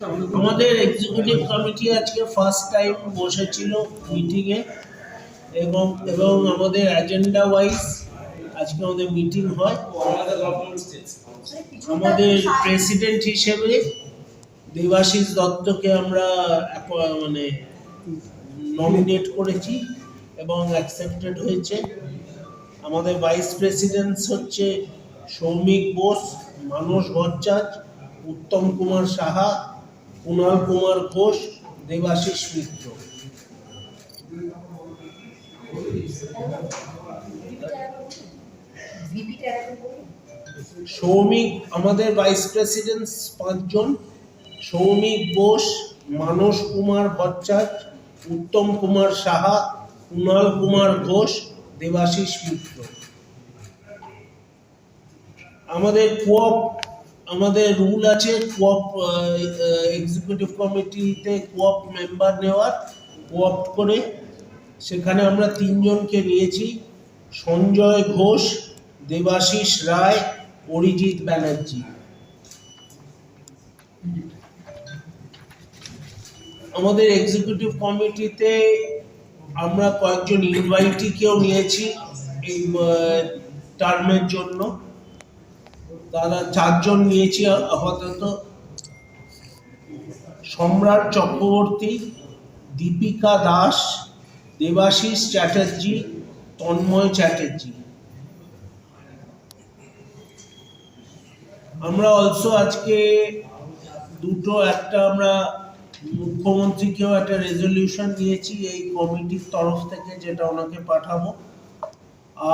আমাদের executive committee আজকে first time বসেছিল মিটিংয়ে এবং এবং আমাদের অ্যাজেন্ডা ওয়াইজ আজকে আমাদের মিটিং হয়। আমাদের প্রেসিডেন্ট হিসেবে দেবাশিস দত্তকে আমরা মানে নমিনেট করেছি এবং অ্যাকসেপ্টেড হয়েছে। আমাদের ভাইস প্রেসিডেন্ট হচ্ছে সৌমিক বোস, মানস ভট্টাচ উত্তম কুমার সাহা কুণাল কুমার ঘোষ, দেবাশিস মিত্র। সৌমিক, আমাদের ভাইস প্রেসিডেন্ট পাঁচজন। সৌমিক বোস, মানস কুমার ভট্টাচ উত্তম কুমার সাহা কুণাল কুমার ঘোষ, দেবাশিস মিত্র। আমাদের কোঅপ আমাদের রুল আছে কোঅপ এক্সিকিউটিভ কমিটিতে কোঅপ মেম্বার নেওয়ার কোঅপ করে সেখানে আমরা তিনজনকে নিয়েছি, সঞ্জয় ঘোষ, দেবাশিস রায়, অরিজিৎ ব্যানার্জি। আমাদের এক্সিকিউটিভ কমিটিতে আমরা কয়েকজন ইনভাইটিকেও নিয়েছি, এই টার্মের জন্য। তারা চারজন নিয়েছি আপাতত। সম্রাট চক্রবর্তী, দীপিকা দাস, দেবাশিস চ্যাটার্জি, তন্ময় চ্যাটার্জি। আমরা অলসো আজকে দুটো, একটা আমরা মুখ্যমন্ত্রীকেও একটা রেজলিউশন নিয়েছি এই কমিটির তরফ থেকে, যেটা ওনাকে পাঠাবো।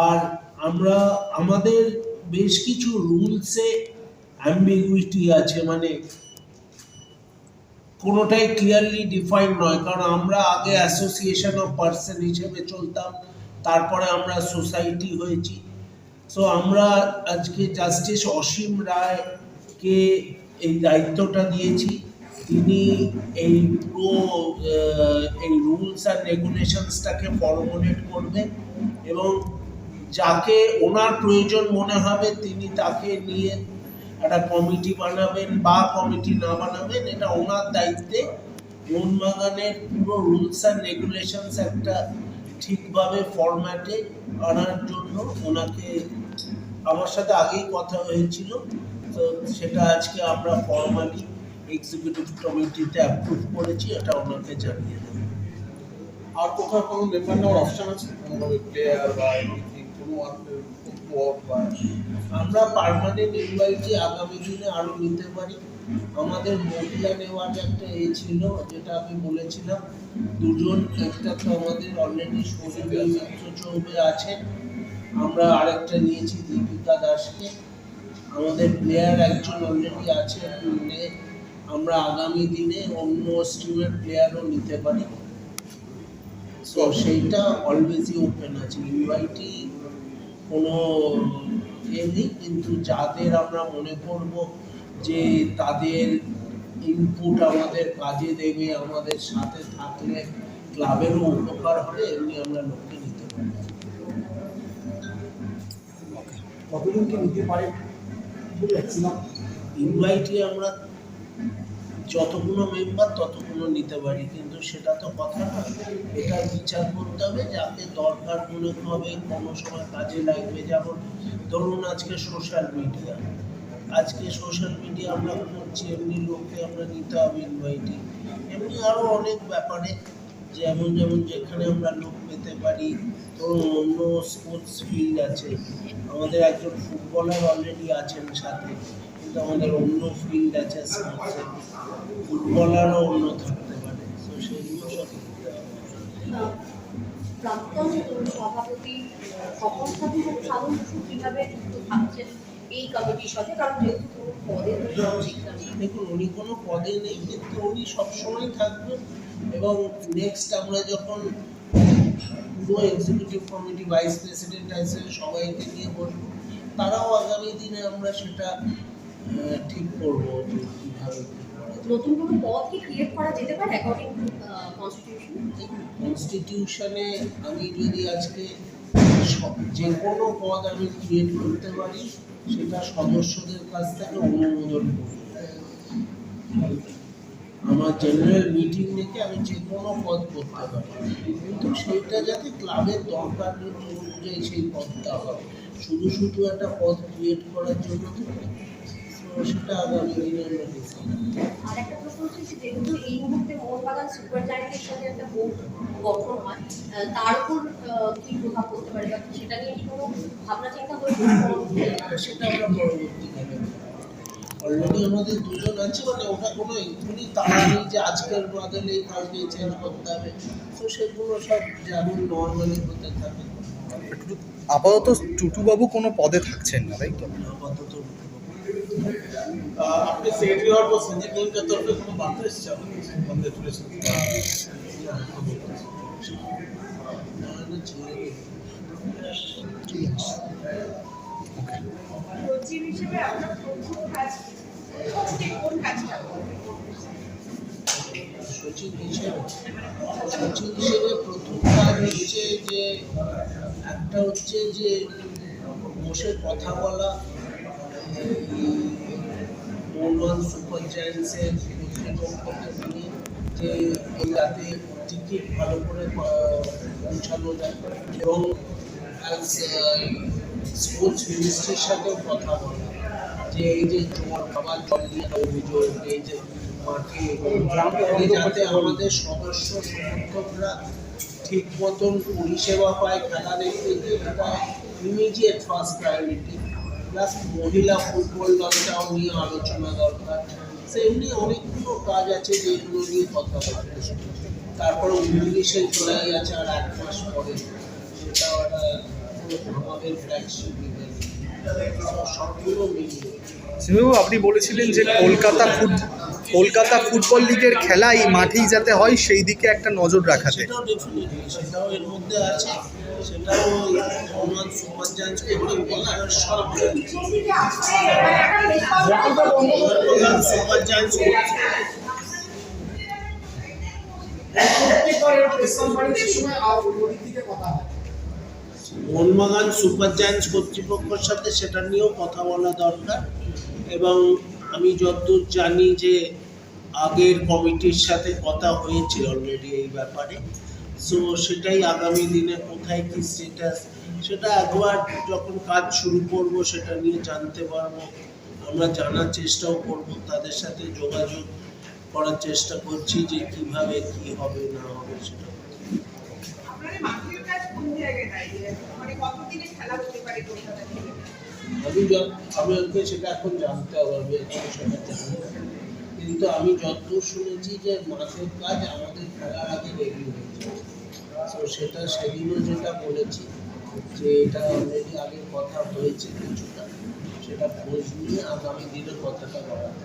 আর আমরা, আমাদের বেশ কিছু রুলসে অ্যাম্বিগুইটি আছে মানে কোনোটাই ক্লিয়ারলি ডিফাইন নয়। কারণ আমরা আগে অ্যাসোসিয়েশন অফ পার্সন হিসেবে চলতাম, তারপরে আমরা সোসাইটি হয়েছি। সো আমরা আজকে জাস্টিস অসীম রায়কে এই দায়িত্বটা দিয়েছি। তিনি এই পুরো এই রুলস অ্যান্ড রেগুলেশনসটাকে ফর্মুলেট করবেন এবং যাকে ওনার প্রয়োজন মনে হবে, তিনি তাকে নিয়ে একটা কমিটি বানাবেন বা কমিটি না বানাবেন, এটা ওনার দায়িত্বে। মোহনবাগানের পুরো রুলস অ্যান্ড রেগুলেশনস একটা ঠিকভাবে ফরম্যাটে আনার জন্য ওনাকে আমার সাথে আগেই কথা হয়েছিল। তো সেটা আজকে আমরা ফর্মালি এক্সিকিউটিভ কমিটিতে অ্যাপ্রুভ করেছি, এটা ওনাকে জানিয়ে দেবো। আর কোথাও কোনো মেম্বার নেওয়ার অপশন আছে? কোনোভাবে প্লেয়ার বা আমরা পার্মানেন্ট ইনভাইটি আগামী দিনে আরও নিতে পারি। আমাদের মহিলা নেওয়ার একটা এ ছিল, যেটা আমি বলেছিলাম। দুজন, একটা তো আমাদের অলরেডি সৌরভী মিত্র চৌবে আছেন আমরা আরেকটা নিয়েছি দীপিকা দাসকে। আমাদের প্লেয়ার একজন অলরেডি আছে আমরা আগামী দিনে অন্য স্ট্রিমের প্লেয়ারও নিতে পারি। সো সেইটা অলওয়েজই ওপেন আছে। ইনভাইটি কোনো এ নেই কিন্তু যাদের আমরা মনে করব যে তাদের ইনপুট আমাদের কাজে দেবে আমাদের সাথে থাকলে ক্লাবেরও উপকার হবে এমনি আমরা লোককে নিতে পারি কতজনকে নিতে পারে? ম্যাক্সিমাম ইনভাইটে আমরা যতগুলো মেম্বার ততগুলো নিতে পারি। কিন্তু সেটা তো কথা না। এটা বিচার করতে হবে, যাতে দরকার মনে হবে, কোনো সময় কাজে লাগবে। যেমন ধরুন, আজকে সোশ্যাল মিডিয়া আজকে সোশ্যাল মিডিয়া আমরা করছি এমনি লোককে আমরা নিতে হবে ইনভাইটে এমনি আরও অনেক ব্যাপারে, যেমন যেমন যেখানে আমরা লোক পেতে পারি। ধরুন, অন্য স্পোর্টস ফিল্ড আছে। আমাদের একজন ফুটবলার অলরেডি আছেন সাথে। কিন্তু আমাদের অন্য ফিল্ড আছে স্পোর্টসের ফুটবলারও অন্য থাকতে পারে। তো সেগুলো সব প্রাক্তন সভাপতি স্বপন সাথী সাধন কীভাবে থাকছেন এই কমিটির সাথে? কারণ যেহেতু পদে শিক্ষা দেখুন উনি কোনো পদে নেই কিন্তু উনি সবসময় থাকবেন এবং নেক্সট আমরা যখন পুরো এক্সিকিউটিভ কমিটি ভাইস প্রেসিডেন্ট আছে সবাইকে নিয়ে বসবো তারাও আগামী দিনে আমরা সেটা ঠিক করব কীভাবে। নতুন কোনো পদ কি ক্রিয়েট করা যেতে পারে অ্যাকর্ডিং কনস্টিটিউশন কনস্টিটিউশনে আমি যদি আজকে সব- যে কোনো পদ আমি ক্রিয়েট করতে পারি সেটা সদস্যদের কাছ থেকে অনুমোদন করব। আমার জেনারেল মিটিং থেকে আমি যে কোনো পদ করতে পারি। কিন্তু সেইটা যাতে ক্লাবের দরকার অনুযায়ী সেই পদটা হয় শুধু শুধু একটা পদ ক্রিয়েট করার জন্য তো সেটা আগামী দিনে আমরা decide আর একটা প্রশ্ন হচ্ছে যেহেতু এই মুহূর্তে মোহনবাগান সুপার জায়ান্টের সাথে একটা বোর্ড গঠন হয় তার উপর কি প্রভাব পড়তে পারে বা সেটা নিয়ে কি কোনো ভাবনা চিন্তা হয়েছে? সেটা আমরা পরবর্তীকালে অলরেডি আমাদের দুজন আছে মানে ওটা কোনো এক্ষুনি তাড়া নেই যে আজকের বদলে কালকে চেঞ্জ করতে হবে। তো সেগুলো সব যেমন নর্মালি হতে থাকে। আপাতত টুটুবাবু কোনো পদে থাকছেন না তাই তো? আপাতত আপনি সেক্রেটারি হওয়ার পর সঞ্জয় গোয়েঙ্কার তরফে কোনো বার্তা এসেছে আপনাদের কংগ্রেচুলেশন সচিব হিসেবে আপনার প্রথম কাজ সবচেয়ে কোন কাজটা? সচিব হিসেবে সচিব হিসেবে প্রথম কাজ হচ্ছে যে একটা হচ্ছে যে বসে কথা বলা সুপার জায়ান্টসের নিয়ে যে টিকিট ভালো করে পৌঁছানো যায় এবং স্পোর্টস মিনিস্ট্রির কথা বলা যে এই যে জল খাবার জল নিয়ে অভিযোগ, এই যে যাতে আমাদের সদস্য সমর্থকরা ঠিক মতন পরিষেবা পায়, খেলা দেখতে, ইমিডিয়েট ফার্স্ট প্রায়োরিটি প্লাস মহিলা ফুটবল দলটাও নিয়ে আলোচনা দরকার। সেমনি অনেকগুলো কাজ আছে যেগুলো নিয়ে কথা বলতে তারপরে উনিশে জুলাই আছে আর এক মাস পরে সেটা আমাদের ফ্ল্যাগশিপ ইভেন্ট সবগুলো আপনি বলেছিলেন যে কলকাতা ফুট কলকাতা ফুটবল লিগের খেলাই মাঠেই যাতে হয় সেই দিকে একটা নজর রাখাতে সেটাও ডেফিনেটলি সেটাও এর মধ্যে আছে সেটাও আমার সুপার জাঞ্চ মোহনবাগান সুপার জায়ান্টস কর্তৃপক্ষের সাথে সেটা নিয়েও কথা বলা দরকার। এবং আমি যতদূর জানি যে আগের কমিটির সাথে কথা হয়েছিল অলরেডি এই ব্যাপারে। সো সেটাই আগামী দিনে কোথায় কি স্টেটাস সেটা একবার যখন কাজ শুরু করব, সেটা নিয়ে জানতে পারব। আমরা জানার চেষ্টাও করব, তাদের সাথে যোগাযোগ করার চেষ্টা করছি যে কীভাবে কি হবে, না হবে সেটা। মানে আমি সেটা এখন জানতে কিন্তু আমি যতদূর শুনেছি যে মাঠের কাজ আমাদের খেলার আগে রেডি হয়ে যায়। তো সেটা সেদিনও যেটা বলেছি, যে এটা অলরেডি আগের কথা হয়েছে কিছুটা। সেটা খোঁজ নিয়ে আগামী দিনে কথাটা বাড়াতে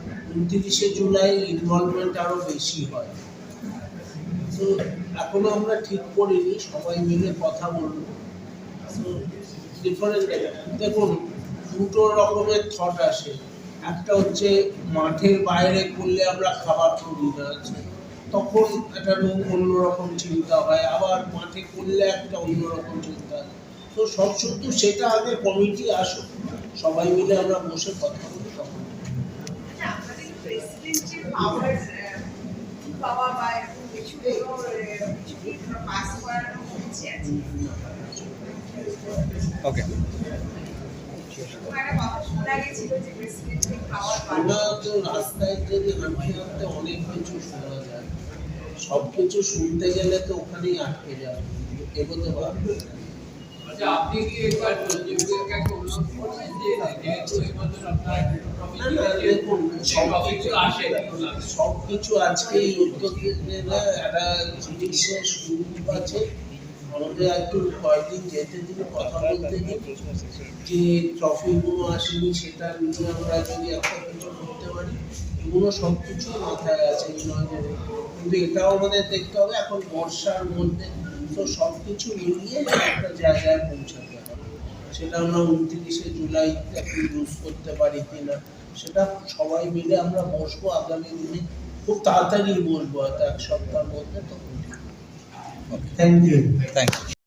উনত্রিশে জুলাই ইনভলভমেন্ট আরও বেশি হয়। তো এখনও আমরা ঠিক করিনি, সবাই মিলে কথা বলব। দেখুন, দুটো রকমের থট আসে। একটা হচ্ছে মাঠের বাইরে করলে আমরা খাবার করি না তখন একটা অন্যরকম চিন্তা হয়। আবার মাঠে করলে একটা অন্যরকম চিন্তা। হয় তো সব সত্য সেটা আগে কমিটি আসুক, সবাই মিলে আমরা বসে কথা প্রেসিডেন্টের পাওয়ার পাওয়া বা এরকম কিছু কিছু কি পাস করানো হচ্ছে ওকে একটা কথা শোনা গেছিল যে প্রেসিডেন্টের পাওয়ার আমরা তো রাস্তায় যদি হাঁটতে অনেক কিছু শোনা যায় সব কিছু শুনতে গেলে তো ওখানেই আটকে যাবে এগোতে পারবে। আচ্ছা আপনি কি একবার সঞ্জীবকে একটা অনুরোধ করবেন যে যেহেতু এবছর আপনার না, না, দেখুন, সব কিছু আসে সব কিছু আজকে এই উদ্যোগীরা একটা জিনিসের সুযোগ আছে। আমাদের একটু কয়েকদিন যেতে দিন কথা বলতে যে ট্রফিগুলো আসেনি সেটা নিয়ে আমরা যদি একটা কিছু করতে পারি এগুলো সব কিছু মাথায় আছে কিন্তু এটাও আমাদের দেখতে হবে এখন বর্ষার মধ্যে। তো সব কিছু মিলিয়ে একটা জায়গায় পৌঁছাতে হবে। সেটা আমরা উনত্রিশে জুলাই ইউজ করতে পারি কিনা সেটা সবাই মিলে আমরা বসবো আগামী দিনে। খুব তাড়াতাড়ি বসবো হয়তো এক সপ্তাহের মধ্যে তখন থ্যাংক ইউ থ্যাংক ইউ